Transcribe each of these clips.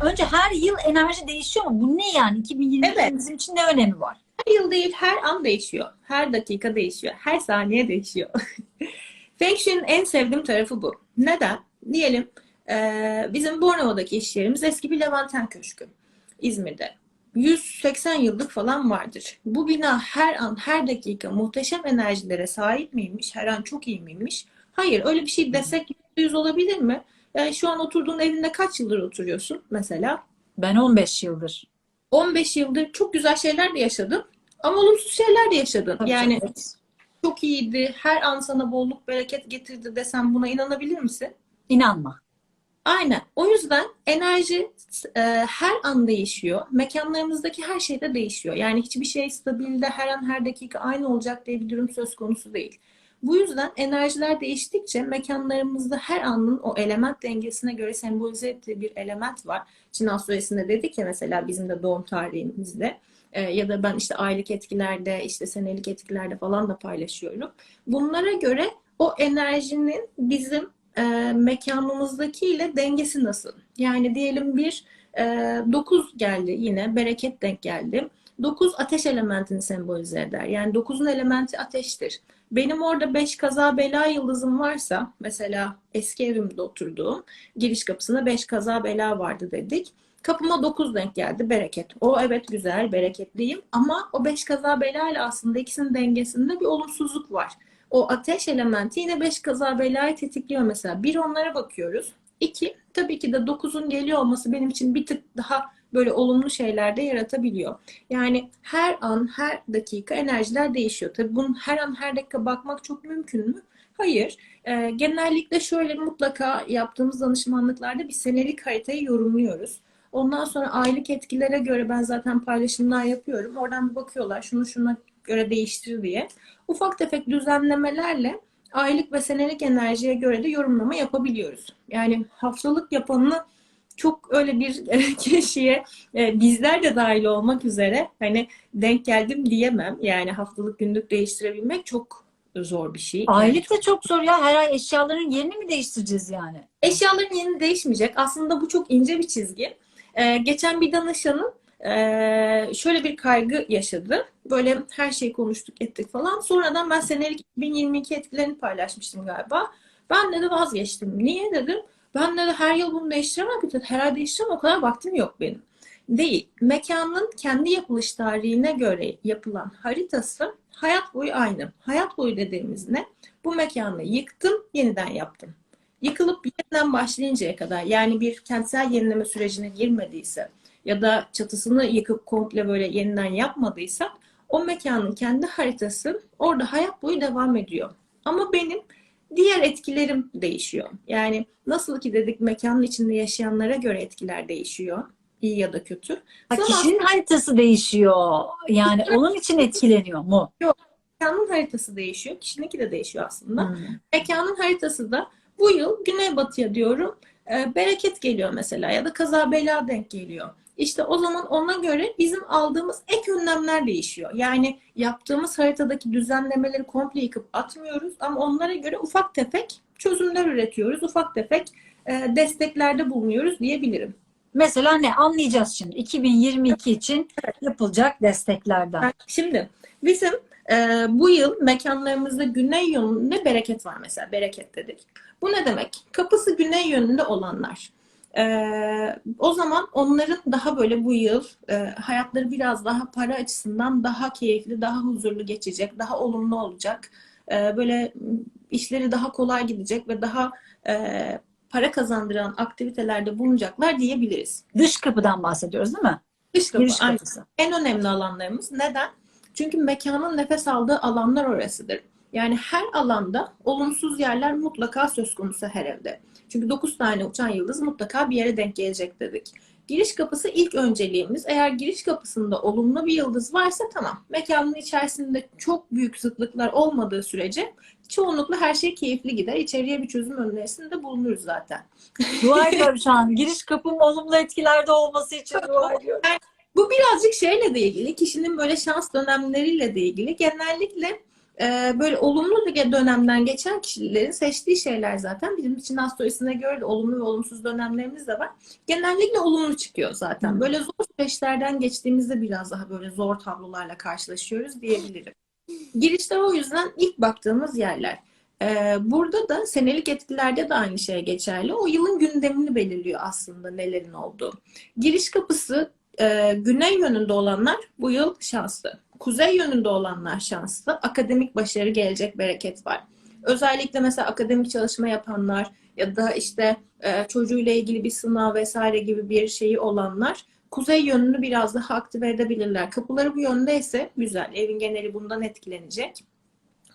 Önce her yıl enerji değişiyor mu? Bu ne yani? 2022 Evet. bizim için ne önemi var? Her yıl değil, her an değişiyor. Her dakika değişiyor. Her saniye değişiyor. Feng Shui'nin en sevdiğim tarafı bu. Neden? Diyelim eee, bizim Bornova'daki iş yerimiz eski bir Levanten Köşkü. İzmir'de. 180 yıllık falan vardır. Bu bina her an, her dakika muhteşem enerjilere sahip miymiş? Her an çok iyi miymiş? Hayır, öyle bir şey desek %100 olabilir mi? Yani şu an oturduğun evinde kaç yıldır oturuyorsun mesela? Ben 15 yıldır. 15 yıldır çok güzel şeyler de yaşadın ama olumsuz şeyler de yaşadın. Tabii Yani canım. çok iyiydi, her an sana bolluk bereket getirdi desem buna inanabilir misin? İnanma. Aynen. O yüzden enerji e, her an değişiyor. Mekanlarımızdaki her şey de değişiyor. Yani hiçbir şey stabilde her an her dakika aynı olacak diye bir durum söz konusu değil. Bu yüzden enerjiler değiştikçe mekanlarımızda her anın o element dengesine göre sembolize ettiği bir element var. Çin astrolojisinde dedik ya mesela bizim de doğum tarihimizde e, ya da ben işte aylık etkilerde, işte senelik etkilerde falan da paylaşıyorum. Bunlara göre o enerjinin bizim e, mekanımızdakiyle dengesi nasıl? Yani diyelim bir e, 9 geldi yine bereket denk geldi. 9 ateş elementini sembolize eder. Yani 9'un elementi ateştir. Benim orada 5 kaza bela yıldızım varsa mesela eski evimde oturduğum giriş kapısına 5 kaza bela vardı dedik. Kapıma 9 denk geldi bereket. O evet güzel bereketliyim ama o 5 kaza bela ile aslında ikisinin dengesinde bir olumsuzluk var. O ateş elementi yine 5 kaza belayı tetikliyor mesela. Bir onlara bakıyoruz. İki, tabii ki de 9'un geliyor olması benim için bir tık daha böyle olumlu şeyler de yaratabiliyor. Yani her an, her dakika enerjiler değişiyor. Tabii bunun her an, her dakika bakmak çok mümkün mü? Hayır. Ee, genellikle şöyle mutlaka yaptığımız danışmanlıklarda bir senelik haritayı yorumluyoruz. Ondan sonra aylık etkilere göre ben zaten paylaşımlar yapıyorum. Oradan bir bakıyorlar şunu şuna göre değiştir diye. Ufak tefek düzenlemelerle aylık ve senelik enerjiye göre de yorumlama yapabiliyoruz. Yani haftalık yapanını çok öyle bir kişiye e, bizler de dahil olmak üzere hani denk geldim diyemem. Yani haftalık günlük değiştirebilmek çok zor bir şey. Aylık da çok zor ya. Her ay eşyaların yerini mi değiştireceğiz yani? Eşyaların yeni değişmeyecek. Aslında bu çok ince bir çizgi. Ee, geçen bir danışanım ee, şöyle bir kaygı yaşadı. Böyle her şeyi konuştuk ettik falan. Sonradan ben senelik 2022 etkilerini paylaşmıştım galiba. Ben de vazgeçtim. Niye dedim. Ben de her yıl bunu değiştiremem. Her ay değiştiremem. O kadar vaktim yok benim. Değil. Mekanın kendi yapılış tarihine göre yapılan haritası hayat boyu aynı. Hayat boyu dediğimiz ne? Bu mekanı yıktım, yeniden yaptım. Yıkılıp yeniden başlayıncaya kadar yani bir kentsel yenileme sürecine girmediyse ya da çatısını yıkıp komple böyle yeniden yapmadıysak o mekanın kendi haritası orada hayat boyu devam ediyor. Ama benim diğer etkilerim değişiyor. Yani nasıl ki dedik mekanın içinde yaşayanlara göre etkiler değişiyor. iyi ya da kötü. Ha, Zaman kişinin haritası değişiyor. Yani onun için etkileniyor mu? mekanın haritası değişiyor. Kişininki de değişiyor aslında. Hmm. Mekanın haritası da bu yıl güneybatıya diyorum e, bereket geliyor mesela ya da kaza bela denk geliyor. İşte o zaman ona göre bizim aldığımız ek önlemler değişiyor. Yani yaptığımız haritadaki düzenlemeleri komple yıkıp atmıyoruz ama onlara göre ufak tefek çözümler üretiyoruz. Ufak tefek e, desteklerde bulunuyoruz diyebilirim. Mesela ne? Anlayacağız şimdi. 2022 için yapılacak desteklerden. Şimdi bizim e, bu yıl mekanlarımızda güney yönünde bereket var mesela. Bereket dedik. Bu ne demek? Kapısı güney yönünde olanlar. E, o zaman onların daha böyle bu yıl e, hayatları biraz daha para açısından daha keyifli, daha huzurlu geçecek, daha olumlu olacak. E, böyle işleri daha kolay gidecek ve daha e, para kazandıran aktivitelerde bulunacaklar diyebiliriz. Dış kapıdan bahsediyoruz değil mi? Dış kapı, Giriş kapısı. en önemli alanlarımız. Neden? Çünkü mekanın nefes aldığı alanlar orasıdır. Yani her alanda olumsuz yerler mutlaka söz konusu her evde. Çünkü 9 tane uçan yıldız mutlaka bir yere denk gelecek dedik. Giriş kapısı ilk önceliğimiz. Eğer giriş kapısında olumlu bir yıldız varsa tamam. Mekanın içerisinde çok büyük sıklıklar olmadığı sürece çoğunlukla her şey keyifli gider. İçeriye bir çözüm önerisinde bulunuruz zaten. Dua ediyorum şu an. Giriş kapım olumlu etkilerde olması için dua ediyorum. Bu birazcık şeyle de ilgili, kişinin böyle şans dönemleriyle de ilgili. Genellikle e, böyle olumlu bir dönemden geçen kişilerin seçtiği şeyler zaten bizim için astrolojisine göre de olumlu ve olumsuz dönemlerimiz de var. Genellikle olumlu çıkıyor zaten. Hı. Böyle zor süreçlerden geçtiğimizde biraz daha böyle zor tablolarla karşılaşıyoruz diyebilirim. Girişler o yüzden ilk baktığımız yerler. Ee, burada da senelik etkilerde de aynı şey geçerli. O yılın gündemini belirliyor aslında nelerin olduğu. Giriş kapısı e, güney yönünde olanlar bu yıl şanslı. Kuzey yönünde olanlar şanslı. Akademik başarı gelecek bereket var. Özellikle mesela akademik çalışma yapanlar ya da işte e, çocuğuyla ilgili bir sınav vesaire gibi bir şeyi olanlar kuzey yönünü biraz daha aktive edebilirler. Kapıları bu yöndeyse güzel. Evin geneli bundan etkilenecek.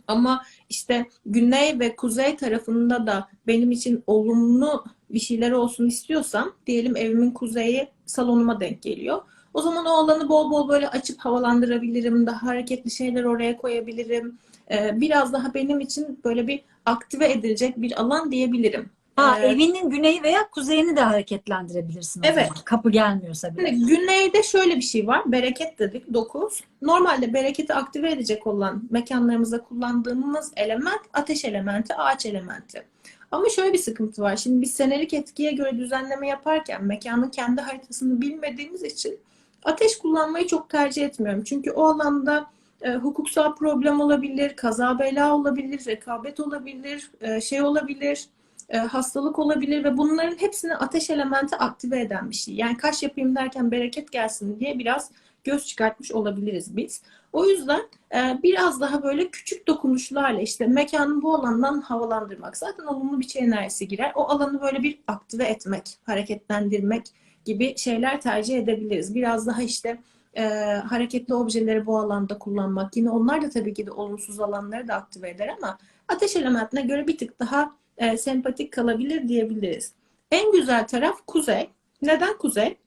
Ama işte güney ve kuzey tarafında da benim için olumlu bir şeyler olsun istiyorsam diyelim evimin kuzeyi salonuma denk geliyor. O zaman o alanı bol bol böyle açıp havalandırabilirim. Daha hareketli şeyler oraya koyabilirim. Ee, biraz daha benim için böyle bir aktive edilecek bir alan diyebilirim. Ha, Ee, evinin güneyi veya kuzeyini de hareketlendirebilirsin Evet. zaman. Kapı gelmiyorsa bile. Şimdi güneyde şöyle bir şey var. Bereket dedik 9. Normalde bereketi aktive edecek olan mekanlarımızda kullandığımız element ateş elementi, ağaç elementi. Ama şöyle bir sıkıntı var. Şimdi biz senelik etkiye göre düzenleme yaparken mekanın kendi haritasını bilmediğimiz için ateş kullanmayı çok tercih etmiyorum. Çünkü o alanda e, hukuksal problem olabilir, kaza bela olabilir, rekabet olabilir, e, şey olabilir, e, hastalık olabilir ve bunların hepsini ateş elementi aktive eden bir şey. Yani kaş yapayım derken bereket gelsin diye biraz göz çıkartmış olabiliriz biz. O yüzden e, biraz daha böyle küçük dokunuşlarla işte mekanın bu alandan havalandırmak. Zaten olumlu bir şey enerjisi girer. O alanı böyle bir aktive etmek, hareketlendirmek gibi şeyler tercih edebiliriz. Biraz daha işte e, hareketli objeleri bu alanda kullanmak. Yine onlar da tabii ki de olumsuz alanları da aktive eder ama ateş elementine göre bir tık daha e, sempatik kalabilir diyebiliriz. En güzel taraf kuzey. Neden kuzey?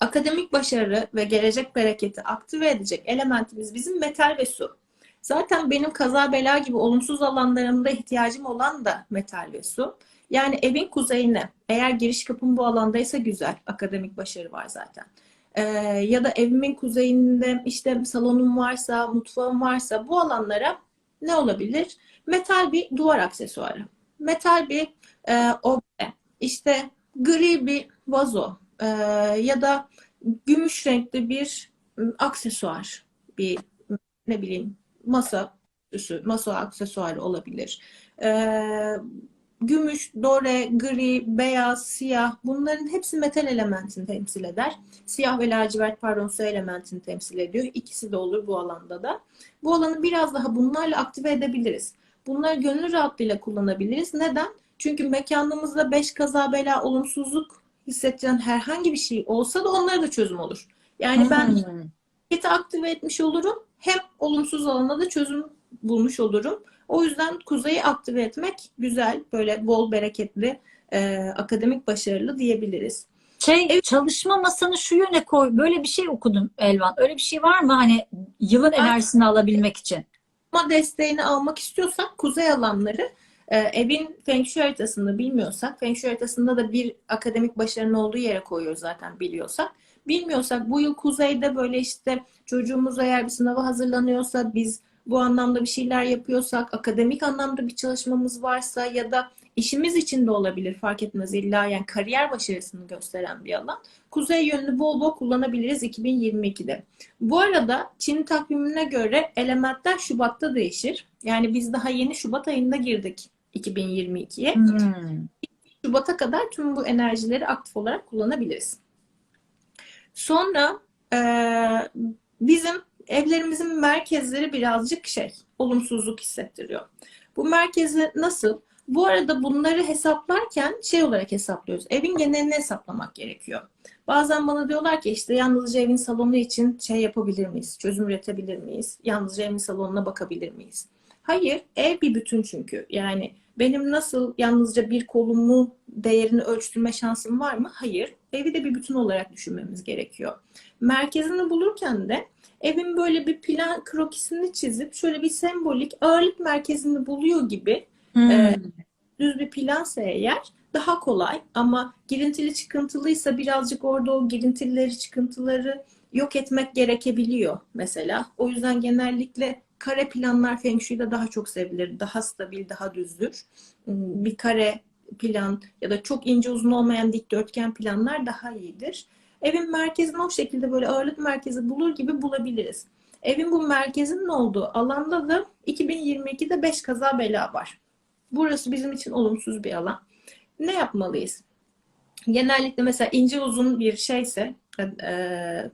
Akademik başarı ve gelecek bereketi aktive edecek elementimiz bizim metal ve su. Zaten benim kaza bela gibi olumsuz alanlarımda ihtiyacım olan da metal ve su. Yani evin kuzeyine eğer giriş kapım bu alandaysa güzel. Akademik başarı var zaten. Ee, ya da evimin kuzeyinde işte salonum varsa, mutfağım varsa bu alanlara ne olabilir? Metal bir duvar aksesuarı. Metal bir e, obje. İşte gri bir vazo e, ya da gümüş renkli bir aksesuar. Bir ne bileyim masa üstü, masa aksesuarı olabilir. E, gümüş, dore, gri, beyaz, siyah bunların hepsi metal elementini temsil eder. Siyah ve lacivert pardon su elementini temsil ediyor. İkisi de olur bu alanda da. Bu alanı biraz daha bunlarla aktive edebiliriz. Bunları gönül rahatlığıyla kullanabiliriz. Neden? Çünkü mekanımızda beş kaza bela olumsuzluk hissettiren herhangi bir şey olsa da onlara da çözüm olur. Yani ben Hmm. hareketi aktive etmiş olurum. Hem olumsuz alana da çözüm bulmuş olurum. O yüzden kuzeyi aktive etmek güzel, böyle bol bereketli, e, akademik başarılı diyebiliriz. Şey çalışma masanı şu yöne koy. Böyle bir şey okudum Elvan. Öyle bir şey var mı? Hani yılın enerjisini alabilmek için. Ama desteğini almak istiyorsak kuzey alanları e, evin Feng Shui haritasını bilmiyorsak, Feng Shui haritasında da bir akademik başarının olduğu yere koyuyoruz zaten biliyorsak. Bilmiyorsak bu yıl kuzeyde böyle işte çocuğumuz eğer bir sınava hazırlanıyorsa biz bu anlamda bir şeyler yapıyorsak, akademik anlamda bir çalışmamız varsa ya da işimiz için de olabilir fark etmez illa yani kariyer başarısını gösteren bir alan. Kuzey yönünü bol bol kullanabiliriz 2022'de. Bu arada Çin takvimine göre elementler Şubat'ta değişir. Yani biz daha yeni Şubat ayında girdik 2022'ye. Hmm. Şubat'a kadar tüm bu enerjileri aktif olarak kullanabiliriz. Sonra eee, bizim evlerimizin merkezleri birazcık şey, olumsuzluk hissettiriyor. Bu merkezi nasıl? Bu arada bunları hesaplarken şey olarak hesaplıyoruz. Evin genelini hesaplamak gerekiyor. Bazen bana diyorlar ki işte yalnızca evin salonu için şey yapabilir miyiz? Çözüm üretebilir miyiz? Yalnızca evin salonuna bakabilir miyiz? Hayır, ev bir bütün çünkü. Yani benim nasıl yalnızca bir kolumu değerini ölçtürme şansım var mı? Hayır. Evi de bir bütün olarak düşünmemiz gerekiyor. Merkezini bulurken de evin böyle bir plan krokisini çizip şöyle bir sembolik ağırlık merkezini buluyor gibi Hmm. Evet. düz bir plansa eğer daha kolay ama girintili çıkıntılıysa birazcık orada o girintileri çıkıntıları yok etmek gerekebiliyor mesela. O yüzden genellikle kare planlar Feng Shui'de daha çok sevilir. Daha stabil, daha düzdür. Hmm, Bir kare plan ya da çok ince uzun olmayan dikdörtgen planlar daha iyidir. Evin merkezini o şekilde böyle ağırlık merkezi bulur gibi bulabiliriz. Evin bu merkezinin olduğu alanda da 2022'de 5 kaza bela var. Burası bizim için olumsuz bir alan. Ne yapmalıyız? Genellikle mesela ince uzun bir şeyse, e,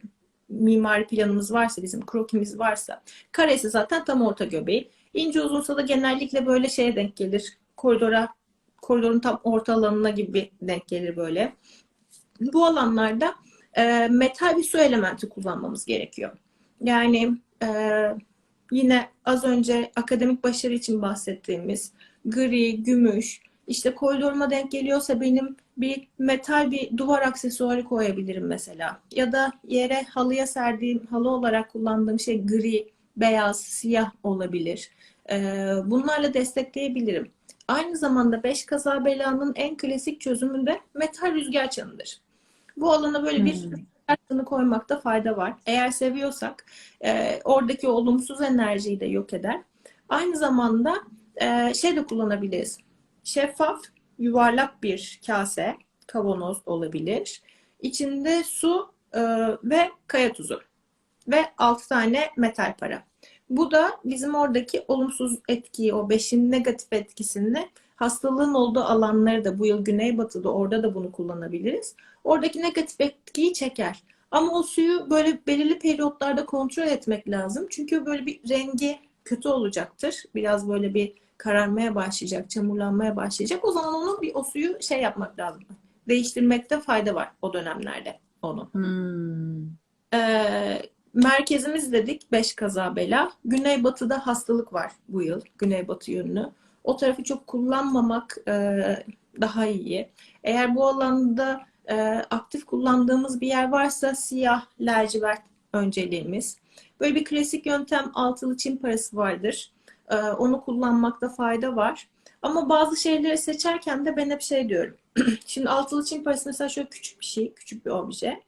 mimari planımız varsa, bizim krokimiz varsa, karesi zaten tam orta göbeği. İnce uzunsa da genellikle böyle şeye denk gelir. Koridora, koridorun tam orta alanına gibi denk gelir böyle. Bu alanlarda e, metal bir su elementi kullanmamız gerekiyor. Yani e, yine az önce akademik başarı için bahsettiğimiz gri, gümüş, işte koridoruma denk geliyorsa benim bir metal bir duvar aksesuarı koyabilirim mesela. Ya da yere halıya serdiğim, halı olarak kullandığım şey gri, beyaz, siyah olabilir. Ee, bunlarla destekleyebilirim. Aynı zamanda beş kaza belanın en klasik çözümü de metal rüzgar çanıdır. Bu alana böyle bir Hmm. rüzgar koymakta fayda var. Eğer seviyorsak e, oradaki olumsuz enerjiyi de yok eder. Aynı zamanda e, şey de kullanabiliriz. Şeffaf, yuvarlak bir kase, kavanoz olabilir. İçinde su e, ve kaya tuzu ve 6 tane metal para. Bu da bizim oradaki olumsuz etkiyi, o beşin negatif etkisini hastalığın olduğu alanları da bu yıl Güneybatı'da orada da bunu kullanabiliriz. Oradaki negatif etkiyi çeker. Ama o suyu böyle belirli periyotlarda kontrol etmek lazım. Çünkü böyle bir rengi kötü olacaktır. Biraz böyle bir kararmaya başlayacak, çamurlanmaya başlayacak. O zaman onu bir o suyu şey yapmak lazım. Değiştirmekte fayda var o dönemlerde onu. Hmm. Ee, merkezimiz dedik 5 kaza bela. Güneybatıda hastalık var bu yıl. Güneybatı yönlü. O tarafı çok kullanmamak e, daha iyi. Eğer bu alanda e, aktif kullandığımız bir yer varsa siyah, lacivert önceliğimiz. Böyle bir klasik yöntem altılı çim parası vardır. Ee, onu kullanmakta fayda var. Ama bazı şeyleri seçerken de ben hep şey diyorum. Şimdi altılı çim parası mesela şöyle küçük bir şey, küçük bir obje.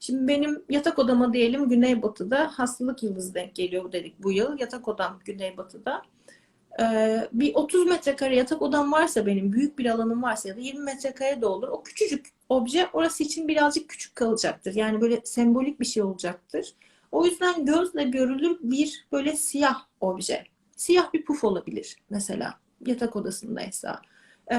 Şimdi benim yatak odama diyelim Güneybatı'da hastalık yıldızı denk geliyor dedik bu yıl. Yatak odam Güneybatı'da. Ee, bir 30 metrekare yatak odam varsa benim büyük bir alanım varsa ya da 20 metrekare de olur. O küçücük obje orası için birazcık küçük kalacaktır. Yani böyle sembolik bir şey olacaktır. O yüzden gözle görülür bir böyle siyah obje. Siyah bir puf olabilir mesela yatak odasındaysa. Ee,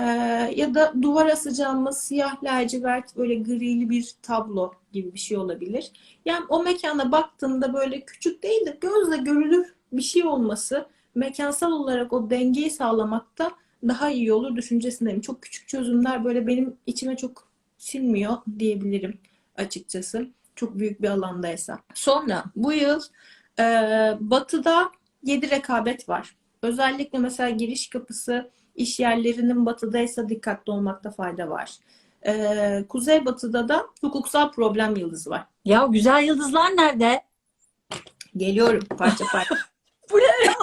ya da duvar asacağımız siyah lacivert böyle grili bir tablo gibi bir şey olabilir. Yani o mekana baktığımda böyle küçük değil de gözle görülür bir şey olması mekansal olarak o dengeyi sağlamakta daha iyi olur düşüncesindeyim. Çok küçük çözümler böyle benim içime çok sinmiyor diyebilirim açıkçası. Çok büyük bir alandaysa. Sonra bu yıl e, batıda 7 rekabet var. Özellikle mesela giriş kapısı iş yerlerinin batıdaysa dikkatli olmakta fayda var. E, kuzeybatıda da hukuksal problem yıldızı var. Ya güzel yıldızlar nerede? Geliyorum parça parça. Bu ne ya?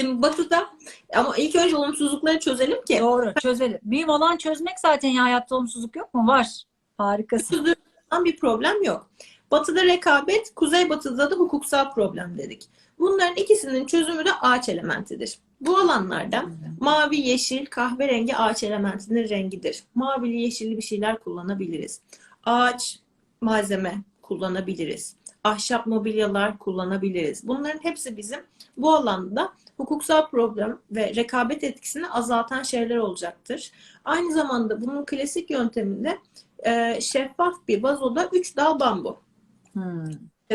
Şimdi batıda ama ilk önce olumsuzlukları çözelim ki Doğru çözelim. Mühim olan çözmek zaten ya hayatta olumsuzluk yok mu? Var. Harikasın. çözülen bir problem yok. Batıda rekabet, kuzeybatıda da hukuksal problem dedik. Bunların ikisinin çözümü de ağaç elementidir. Bu alanlarda mavi, yeşil, kahverengi ağaç elementinin rengidir. Mavili, yeşilli bir şeyler kullanabiliriz. Ağaç malzeme kullanabiliriz. Ahşap mobilyalar kullanabiliriz. Bunların hepsi bizim bu alanda hukuksal problem ve rekabet etkisini azaltan şeyler olacaktır. Aynı zamanda bunun klasik yönteminde şeffaf bir vazoda 3 dal bambu Hmm.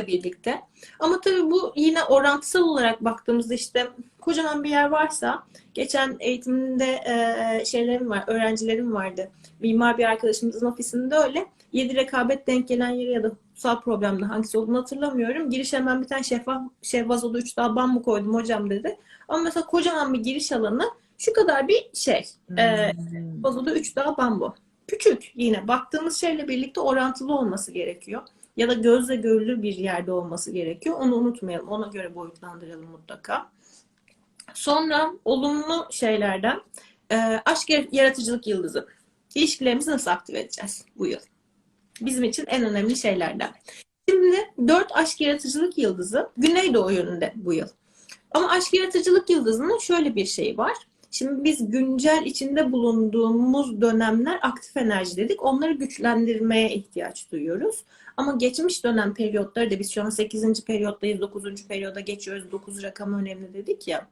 birlikte. Ama tabii bu yine orantısal olarak baktığımızda işte kocaman bir yer varsa geçen eğitimde e, şeylerim var, öğrencilerim vardı. Mimar bir arkadaşımızın ofisinde öyle. 7 rekabet denk gelen yeri ya da hukuksal problemde hangisi olduğunu hatırlamıyorum. Giriş hemen bir tane şeffaf şey vazoda 3 dal bambu koydum hocam dedi. Ama mesela kocaman bir giriş alanı şu kadar bir şey. E, Hmm. vazoda 3 dal bambu. Küçük yine baktığımız şeyle birlikte orantılı olması gerekiyor. Ya da gözle görülür bir yerde olması gerekiyor. Onu unutmayalım. Ona göre boyutlandıralım mutlaka. Sonra olumlu şeylerden e, aşk yaratıcılık yıldızı. İlişkilerimizi nasıl aktive edeceğiz bu yıl? Bizim için en önemli şeylerden. Şimdi 4 aşk yaratıcılık yıldızı Güneydoğu yönünde bu yıl. Ama aşk yaratıcılık yıldızının şöyle bir şeyi var. Şimdi biz güncel içinde bulunduğumuz dönemler aktif enerji dedik. Onları güçlendirmeye ihtiyaç duyuyoruz. Ama geçmiş dönem periyotları da biz şu an 8. periyottayız, 9. periyoda geçiyoruz. 9 rakamı önemli dedik ya.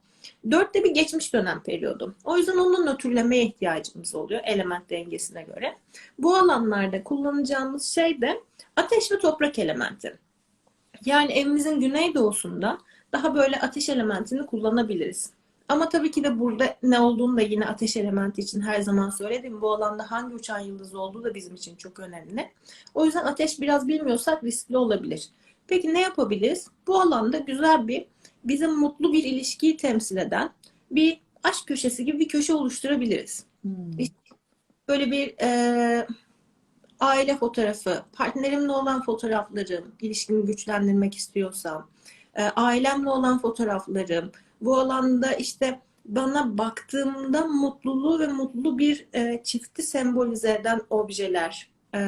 4 de bir geçmiş dönem periyodu. O yüzden onu nötrlemeye ihtiyacımız oluyor element dengesine göre. Bu alanlarda kullanacağımız şey de ateş ve toprak elementi. Yani evimizin güneydoğusunda daha böyle ateş elementini kullanabiliriz. Ama tabii ki de burada ne olduğunu da yine ateş elementi için her zaman söyledim. Bu alanda hangi uçan yıldız olduğu da bizim için çok önemli. O yüzden ateş biraz bilmiyorsak riskli olabilir. Peki ne yapabiliriz? Bu alanda güzel bir bizim mutlu bir ilişkiyi temsil eden bir aşk köşesi gibi bir köşe oluşturabiliriz. Hmm. Böyle bir e, aile fotoğrafı, partnerimle olan fotoğraflarım, ilişkimi güçlendirmek istiyorsam, e, ailemle olan fotoğraflarım, bu alanda işte bana baktığımda mutluluğu ve mutlu bir e, çifti sembolize eden objeler, e,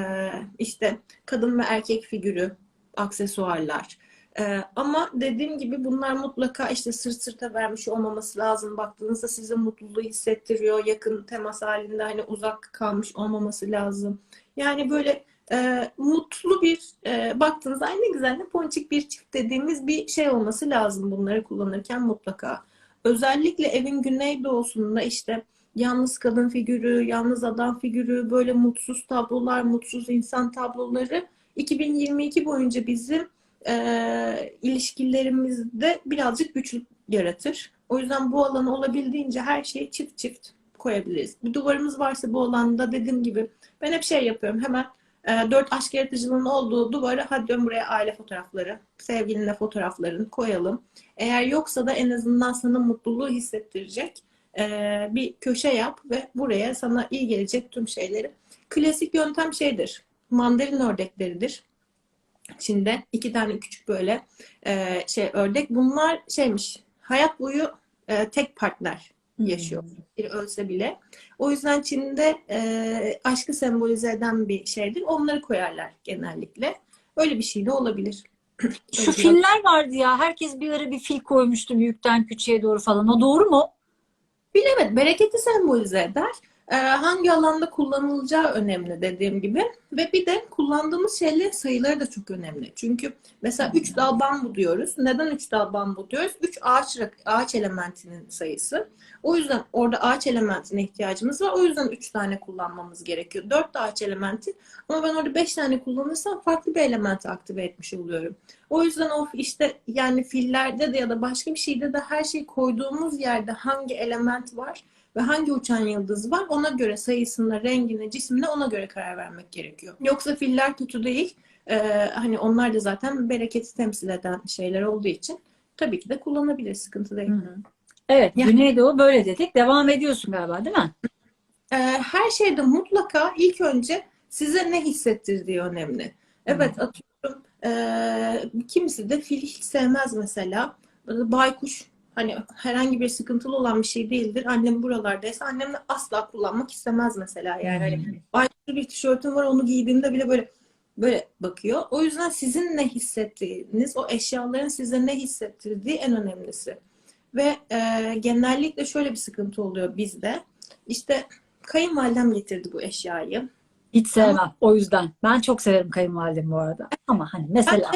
işte kadın ve erkek figürü, aksesuarlar. E, ama dediğim gibi bunlar mutlaka işte sırt sırta vermiş olmaması lazım. Baktığınızda size mutluluğu hissettiriyor. Yakın temas halinde hani uzak kalmış olmaması lazım. Yani böyle e, mutlu bir e, baktığınızda ay güzel ne ponçik bir çift dediğimiz bir şey olması lazım bunları kullanırken mutlaka. Özellikle evin güneydoğusunda işte yalnız kadın figürü, yalnız adam figürü, böyle mutsuz tablolar, mutsuz insan tabloları 2022 boyunca bizim e, ilişkilerimizde birazcık güçlük yaratır. O yüzden bu alanı olabildiğince her şeyi çift çift koyabiliriz. Bir duvarımız varsa bu alanda dediğim gibi ben hep şey yapıyorum hemen dört aşk yaratıcılığının olduğu duvara hadi diyorum buraya aile fotoğrafları, sevgilinle fotoğraflarını koyalım. Eğer yoksa da en azından sana mutluluğu hissettirecek e, bir köşe yap ve buraya sana iyi gelecek tüm şeyleri. Klasik yöntem şeydir. Mandalin ördekleridir. Çin'de iki tane küçük böyle e, şey ördek. Bunlar şeymiş. Hayat boyu e, tek partner yaşıyor. Bir ölse bile. O yüzden Çin'de e, aşkı sembolize eden bir şeydir. Onları koyarlar genellikle. Öyle bir şey de olabilir. Şu Öyle filler vardı ya. Herkes bir ara bir fil koymuştu büyükten küçüğe doğru falan. O doğru mu? Evet bereketi sembolize eder. Ee, hangi alanda kullanılacağı önemli dediğim gibi. Ve bir de kullandığımız şeylerin sayıları da çok önemli. Çünkü mesela 3 dal bambu diyoruz. Neden 3 dal bambu diyoruz? 3 ağaç, ağaç elementinin sayısı. O yüzden orada ağaç elementine ihtiyacımız var. O yüzden 3 tane kullanmamız gerekiyor. 4 de ağaç elementi. Ama ben orada 5 tane kullanırsam farklı bir elementi aktive etmiş oluyorum. O yüzden o işte yani fillerde de ya da başka bir şeyde de her şeyi koyduğumuz yerde hangi element var ve hangi uçan yıldız var ona göre sayısına, rengine, cismine ona göre karar vermek gerekiyor. Yoksa filler kötü değil. Ee, hani onlar da zaten bereketi temsil eden şeyler olduğu için tabii ki de kullanabilir. Sıkıntı değil. Hı hı. Evet, Yani- Güneydoğu böyle dedik. Devam ediyorsun galiba, değil mi? Ee, her şeyde mutlaka ilk önce size ne hissettirdiği önemli. Evet atıyorum ee, kimisi de fil hiç sevmez mesela. Baykuş hani herhangi bir sıkıntılı olan bir şey değildir. Annem buralardaysa annem de asla kullanmak istemez mesela. Yani hani baykuşlu bir tişörtüm var onu giydiğimde bile böyle böyle bakıyor. O yüzden sizin ne hissettiğiniz, o eşyaların size ne hissettirdiği en önemlisi. Ve e, genellikle şöyle bir sıkıntı oluyor bizde. İşte kayınvalidem getirdi bu eşyayı. Hiç sevmem. O yüzden. Ben çok severim kayınvalidemi bu arada. Ama hani mesela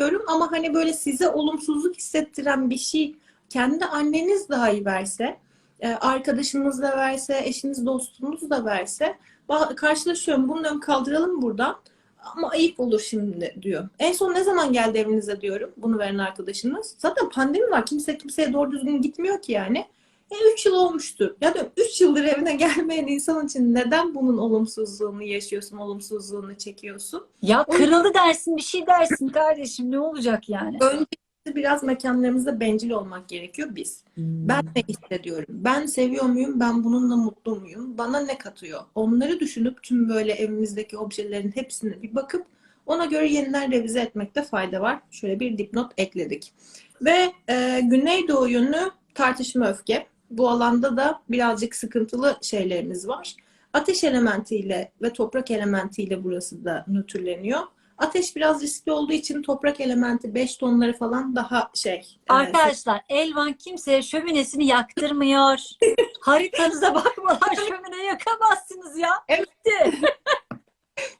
Diyorum ama hani böyle size olumsuzluk hissettiren bir şey kendi anneniz dahi verse, e, arkadaşınız da verse, eşiniz, dostunuz da verse karşılaşıyorum. Bunu diyorum kaldıralım buradan. Ama ayıp olur şimdi diyor. En son ne zaman geldi evinize diyorum bunu veren arkadaşınız. Zaten pandemi var. Kimse kimseye doğru düzgün gitmiyor ki yani. E 3 yıl olmuştu. Ya diyorum 3 yıldır evine gelmeyen insan için neden bunun olumsuzluğunu yaşıyorsun, olumsuzluğunu çekiyorsun? ya kırıldı dersin, bir şey dersin kardeşim. Ne olacak yani? Önce biraz mekanlarımızda bencil olmak gerekiyor biz. Ben ne hissediyorum? Ben seviyor muyum? Ben bununla mutlu muyum? Bana ne katıyor? Onları düşünüp tüm böyle evimizdeki objelerin hepsine bir bakıp ona göre yeniden revize etmekte fayda var. Şöyle bir dipnot ekledik. Ve e, Güneydoğu yönü tartışma öfke. Bu alanda da birazcık sıkıntılı şeylerimiz var. Ateş elementiyle ve toprak elementiyle burası da nötrleniyor. Ateş biraz riskli olduğu için toprak elementi 5 tonları falan daha şey. e, Arkadaşlar Elvan kimseye şöminesini yaktırmıyor. Haritanıza bakmadan şömine yakamazsınız ya. Evet. Bitti.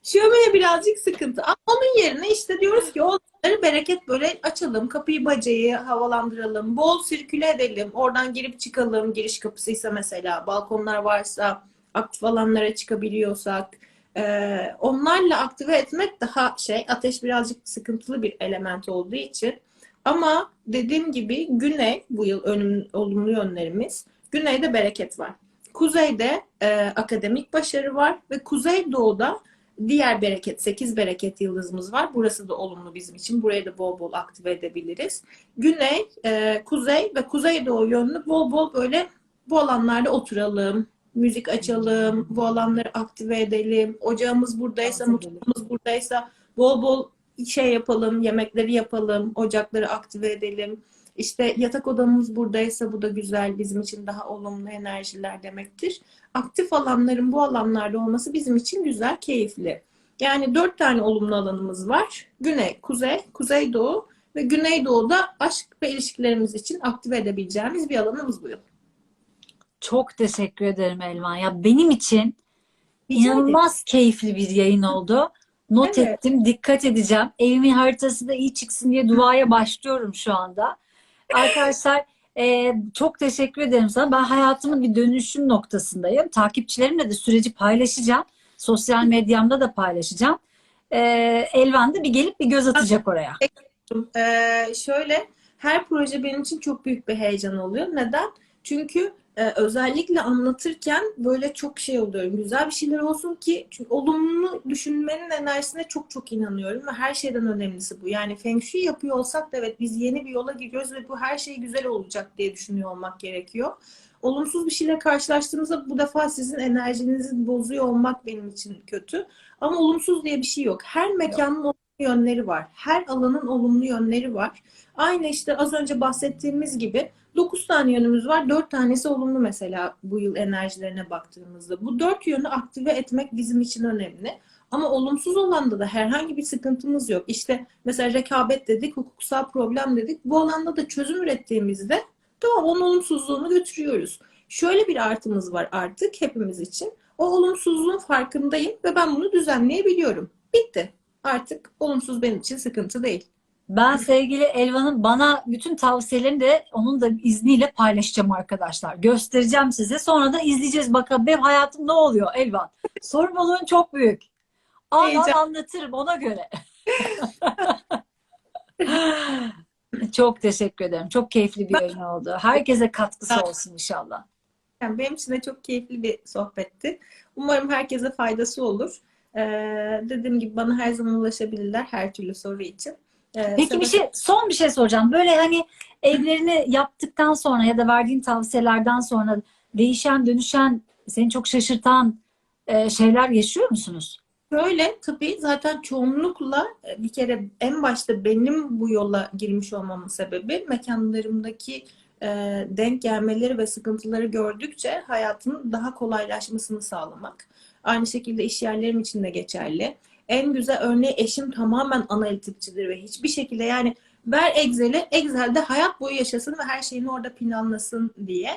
Şömine birazcık sıkıntı. Ama onun yerine işte diyoruz ki onları bereket böyle açalım. Kapıyı bacayı havalandıralım. Bol sirküle edelim. Oradan girip çıkalım. Giriş kapısıysa mesela. Balkonlar varsa aktif alanlara çıkabiliyorsak. E, onlarla aktive etmek daha şey. Ateş birazcık sıkıntılı bir element olduğu için. Ama dediğim gibi güney bu yıl önüm, olumlu yönlerimiz. Güneyde bereket var. Kuzeyde e, akademik başarı var ve kuzeydoğuda Diğer bereket, 8 bereket yıldızımız var. Burası da olumlu bizim için. Burayı da bol bol aktive edebiliriz. Güney, e, kuzey ve kuzeydoğu yönlü bol bol böyle bu alanlarda oturalım, müzik açalım, bu alanları aktive edelim. Ocağımız buradaysa, mutfağımız buradaysa bol bol şey yapalım, yemekleri yapalım, ocakları aktive edelim. İşte yatak odamız buradaysa bu da güzel, bizim için daha olumlu enerjiler demektir aktif alanların bu alanlarda olması bizim için güzel, keyifli. Yani dört tane olumlu alanımız var. Güney, kuzey, kuzeydoğu ve güneydoğuda aşk ve ilişkilerimiz için aktive edebileceğimiz bir alanımız bu yıl. Çok teşekkür ederim Elvan. Ya benim için Rica inanılmaz keyifli bir yayın oldu. Not Evet. ettim, dikkat edeceğim. Evimin haritası da iyi çıksın diye duaya başlıyorum şu anda. Arkadaşlar e, çok teşekkür ederim sana. Ben hayatımın bir dönüşüm noktasındayım. Takipçilerimle de süreci paylaşacağım. Sosyal medyamda da paylaşacağım. E, Elvan da bir gelip bir göz atacak oraya. Ee, şöyle her proje benim için çok büyük bir heyecan oluyor. Neden? Çünkü e, özellikle anlatırken böyle çok şey oluyorum. Güzel bir şeyler olsun ki çünkü olumlu düşünmenin enerjisine çok çok inanıyorum ve her şeyden önemlisi bu. Yani Feng Shui yapıyor olsak da evet biz yeni bir yola giriyoruz ve bu her şey güzel olacak diye düşünüyor olmak gerekiyor. Olumsuz bir şeyle karşılaştığımızda bu defa sizin enerjinizi bozuyor olmak benim için kötü. Ama olumsuz diye bir şey yok. Her mekanın olumlu yönleri var. Her alanın olumlu yönleri var. Aynı işte az önce bahsettiğimiz gibi 9 tane yönümüz var. 4 tanesi olumlu mesela bu yıl enerjilerine baktığımızda. Bu 4 yönü aktive etmek bizim için önemli. Ama olumsuz olanda da herhangi bir sıkıntımız yok. İşte mesela rekabet dedik, hukuksal problem dedik. Bu alanda da çözüm ürettiğimizde tamam onun olumsuzluğunu götürüyoruz. Şöyle bir artımız var artık hepimiz için. O olumsuzluğun farkındayım ve ben bunu düzenleyebiliyorum. Bitti. Artık olumsuz benim için sıkıntı değil. Ben sevgili Elvan'ın bana bütün tavsiyelerini de onun da izniyle paylaşacağım arkadaşlar. Göstereceğim size. Sonra da izleyeceğiz bakalım benim hayatım ne oluyor Elvan. Sorumluluğun çok büyük. Al Heyecan. anlatırım ona göre. Çok teşekkür ederim. Çok keyifli bir yayın oldu. Herkese katkısı olsun inşallah. Yani benim için de çok keyifli bir sohbetti. Umarım herkese faydası olur. Ee, dediğim gibi bana her zaman ulaşabilirler her türlü soru için. Ee, Peki bir şey son bir şey soracağım. Böyle hani evlerini yaptıktan sonra ya da verdiğin tavsiyelerden sonra değişen, dönüşen, seni çok şaşırtan e, şeyler yaşıyor musunuz? Böyle tabii zaten çoğunlukla e, bir kere en başta benim bu yola girmiş olmamın sebebi mekanlarımdaki e, denk gelmeleri ve sıkıntıları gördükçe hayatın daha kolaylaşmasını sağlamak. Aynı şekilde iş yerlerim için de geçerli. En güzel örneği eşim tamamen analitikçidir ve hiçbir şekilde yani ver Excel'i, Excel'de hayat boyu yaşasın ve her şeyini orada planlasın diye.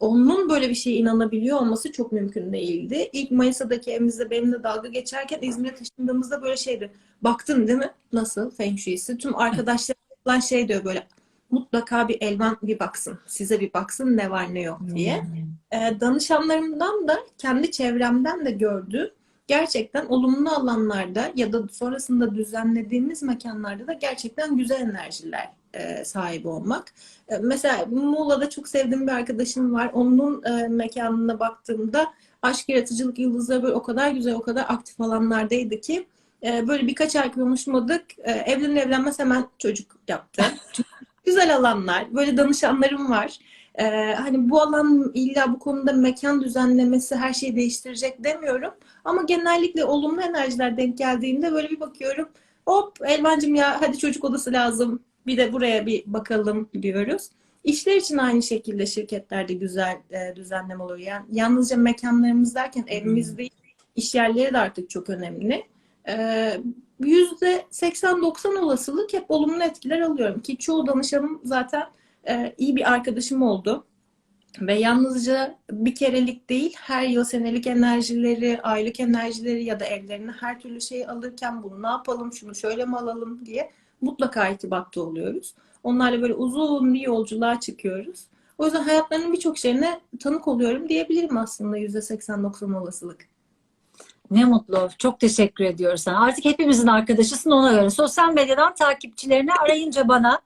Onun böyle bir şeye inanabiliyor olması çok mümkün değildi. İlk Manisa'daki evimizde benimle dalga geçerken İzmir'e taşındığımızda böyle şeydi. Baktın değil mi? Nasıl Feng Shui'si? Tüm arkadaşlarım falan şey diyor böyle mutlaka bir Elvan bir baksın. Size bir baksın ne var ne yok diye. Ee, danışanlarımdan da kendi çevremden de gördüğüm gerçekten olumlu alanlarda ya da sonrasında düzenlediğimiz mekanlarda da gerçekten güzel enerjiler e, sahibi olmak. E, mesela Muğla'da çok sevdiğim bir arkadaşım var. Onun e, mekanına baktığımda aşk yaratıcılık yıldızları böyle o kadar güzel, o kadar aktif alanlardaydı ki e, böyle birkaç ay konuşmadık. E, evlenir evlenmez hemen çocuk yaptı. Güzel alanlar. Böyle danışanlarım var. Ee, hani bu alan illa bu konuda mekan düzenlemesi her şeyi değiştirecek demiyorum. Ama genellikle olumlu enerjiler denk geldiğinde böyle bir bakıyorum. Hop Elvancığım ya hadi çocuk odası lazım. Bir de buraya bir bakalım diyoruz. İşler için aynı şekilde şirketlerde güzel e, düzenleme oluyor. Yani yalnızca mekanlarımız derken evimiz değil, iş yerleri de artık çok önemli. Ee, %80-90 olasılık hep olumlu etkiler alıyorum ki çoğu danışanım zaten e, iyi bir arkadaşım oldu. Ve yalnızca bir kerelik değil, her yıl senelik enerjileri, aylık enerjileri ya da evlerine her türlü şeyi alırken bunu ne yapalım, şunu şöyle mi alalım diye mutlaka irtibatta oluyoruz. Onlarla böyle uzun bir yolculuğa çıkıyoruz. O yüzden hayatlarının birçok şeyine tanık oluyorum diyebilirim aslında %80-90 olasılık. Ne mutlu. Çok teşekkür ediyoruz sana. Artık hepimizin arkadaşısın ona göre. Sosyal medyadan takipçilerini arayınca bana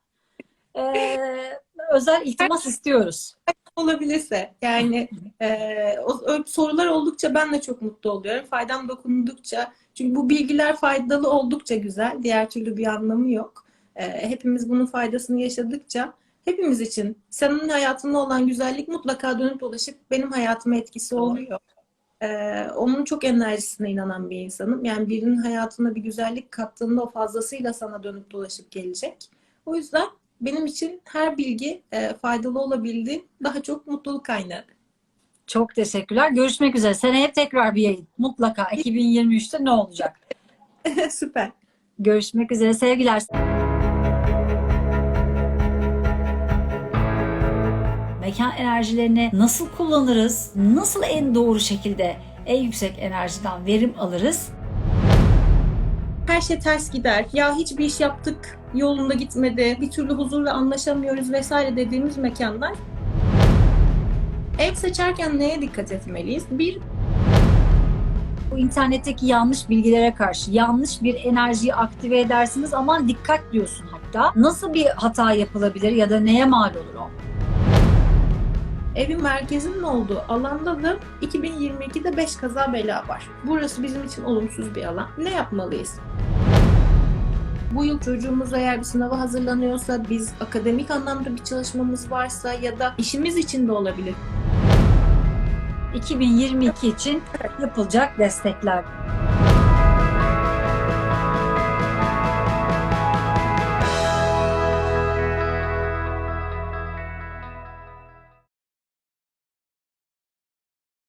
eee, özel iltimas istiyoruz. olabilirse yani e, o, sorular oldukça ben de çok mutlu oluyorum. Faydam dokundukça çünkü bu bilgiler faydalı oldukça güzel. Diğer türlü bir anlamı yok. E, hepimiz bunun faydasını yaşadıkça hepimiz için senin hayatında olan güzellik mutlaka dönüp dolaşıp benim hayatıma etkisi oluyor. E, onun çok enerjisine inanan bir insanım. Yani birinin hayatına bir güzellik kattığında o fazlasıyla sana dönüp dolaşıp gelecek. O yüzden benim için her bilgi e, faydalı olabildi. Daha çok mutluluk kaynağı. Çok teşekkürler. Görüşmek üzere. Seneye tekrar bir yayın. Mutlaka 2023'te ne olacak? Süper. Görüşmek üzere. Sevgiler. Mekan enerjilerini nasıl kullanırız? Nasıl en doğru şekilde en yüksek enerjiden verim alırız? Her şey ters gider. Ya hiçbir iş yaptık, yolunda gitmedi, bir türlü huzurla anlaşamıyoruz vesaire dediğimiz mekanlar. Ev seçerken neye dikkat etmeliyiz? Bir, Bu internetteki yanlış bilgilere karşı yanlış bir enerjiyi aktive edersiniz. Aman dikkat diyorsun hatta. Nasıl bir hata yapılabilir ya da neye mal olur o? Evin merkezinin olduğu alanda da 2022'de 5 kaza bela var. Burası bizim için olumsuz bir alan. Ne yapmalıyız? Bu yıl çocuğumuz eğer bir sınava hazırlanıyorsa, biz akademik anlamda bir çalışmamız varsa ya da işimiz için de olabilir. 2022 için yapılacak destekler.